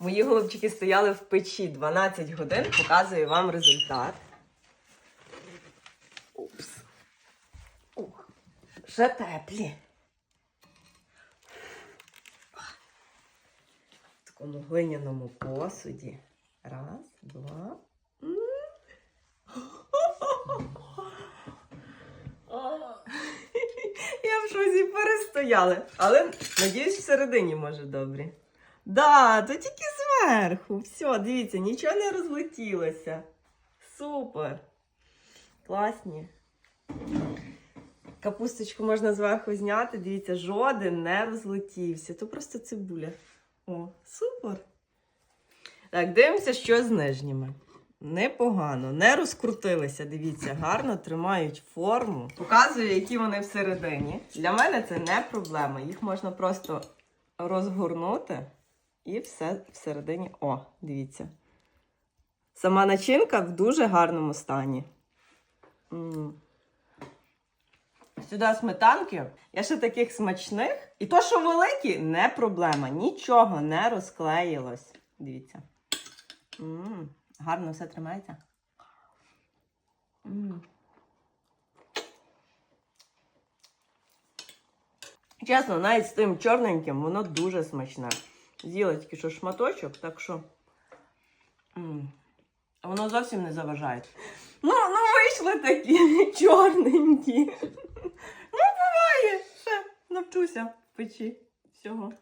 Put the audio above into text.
Мої голубчики стояли в печі 12 годин, показую вам результат. Упс. Ух, ще теплі. В такому глиняному посуді. Раз, два. Я в шозі перестояли. Але надіюсь, всередині може добре. Да, то тільки зверху. Все, дивіться, нічого не розлетілося. Супер. Класні. Капусточку можна зверху зняти. Дивіться, жоден не розлетівся. То просто цибуля. О, супер. Так, дивимося, що з нижніми. Непогано, не розкрутилися. Дивіться, гарно тримають форму. Показую, які вони всередині. Для мене це не проблема. Їх можна просто розгорнути і все всередині. О, дивіться. Сама начинка в дуже гарному стані. М. Сюди сметанки. Я ще таких смачних. І то, що великі, не проблема. Нічого не розклеїлось. Дивіться. М, Гарно все тримається. М. Чесно, навіть з тим чорненьким воно дуже смачне. З'їла тільки що шматочок, так що. м, Воно зовсім не заважає. Ну, ну вийшли такі чорненькі. Ну, буває. Ще навчуся в печі всього.